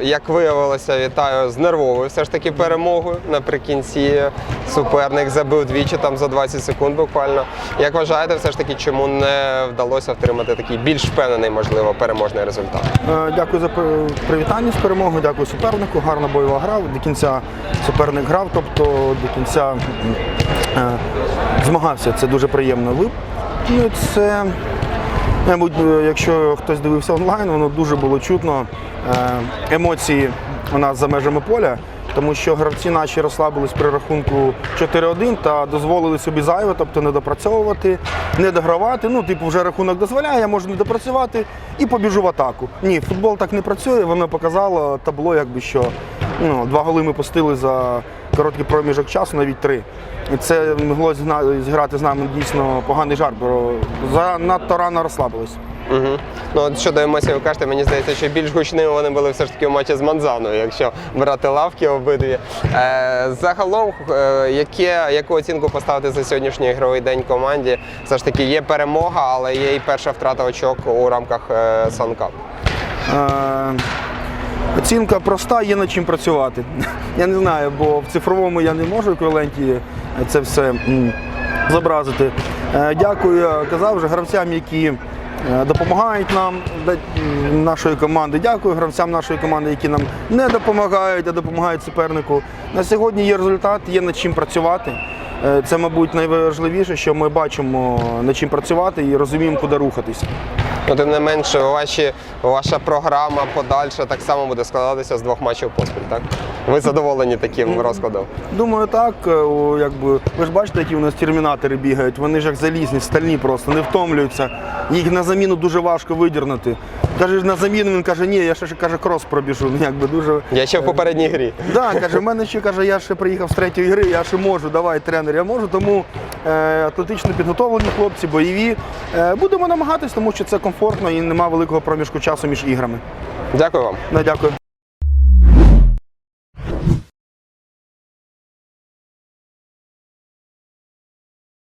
як виявилося, вітаю з нервовою все ж таки перемогою. Наприкінці суперник забив двічі там за 20 секунд буквально. Як вважаєте, все ж таки, чому не вдалося втримати такий більш впевнений, можливо, переможний результат? Е, Дякую за привітання з перемогою, дякую супернику. Гарна бойова гра. До кінця суперник грав, тобто до кінця е, змагався. Це дуже приємно. Ви ну, це, мабуть, е, якщо хтось дивився онлайн, воно дуже було чутно. е, Емоції у нас за межами поля. Тому що гравці наші розслабились при рахунку 4-1 та дозволили собі зайве, тобто не допрацьовувати, не догравати. Ну, типу, вже рахунок дозволяє, я можу не допрацювати і побіжу в атаку. Ні, футбол так не працює. Воно показало табло, якби що ну, два голи ми пустили за короткий проміжок часу, навіть три. І це могло зіграти з нами дійсно поганий жарт, бо занадто рано розслабились. Угу. Ну от щодо емоцій, ви кажете, мені здається, що більш гучними вони були все ж таки в матчі з Манзаною, якщо брати лавки обидві. Е, загалом, е, яке, яку оцінку поставити за сьогоднішній ігровий день команді? Все ж таки є перемога, але є і перша втрата очок у рамках е, Санкап. Е, Оцінка проста, є над чим працювати. Я не знаю, бо в цифровому я не можу еквіваленті це все зобразити. Е, Дякую, казав вже гравцям, які е, допомагають нам нашої команди. Дякую гравцям нашої команди, які нам не допомагають, а допомагають супернику. На сьогодні є результат, є над чим працювати. Е, Це, мабуть, найважливіше, що ми бачимо над чим працювати і розуміємо, куди рухатися. Ну, тим не менше, ваші, ваша програма подальша так само буде складатися з двох матчів поспіль, так? Ви задоволені таким розкладом? Думаю, так. е, Якби ви ж бачите, які у нас термінатори бігають. Вони ж як залізні, стальні просто не втомлюються. Їх на заміну дуже важко видірнути. Каже, на заміну він каже, ні, я ще каже, крос пробіжу. Ну якби дуже. Я ще в попередній грі. Да, каже, в мене ще каже, я ще приїхав з третьої гри, я ще можу, давай, тренер, я можу. Тому е, атлетично підготовлені хлопці, бойові. Е, будемо намагатись, тому що це комфортно і нема великого проміжку часу між іграми. Дякую вам. Да, дякую.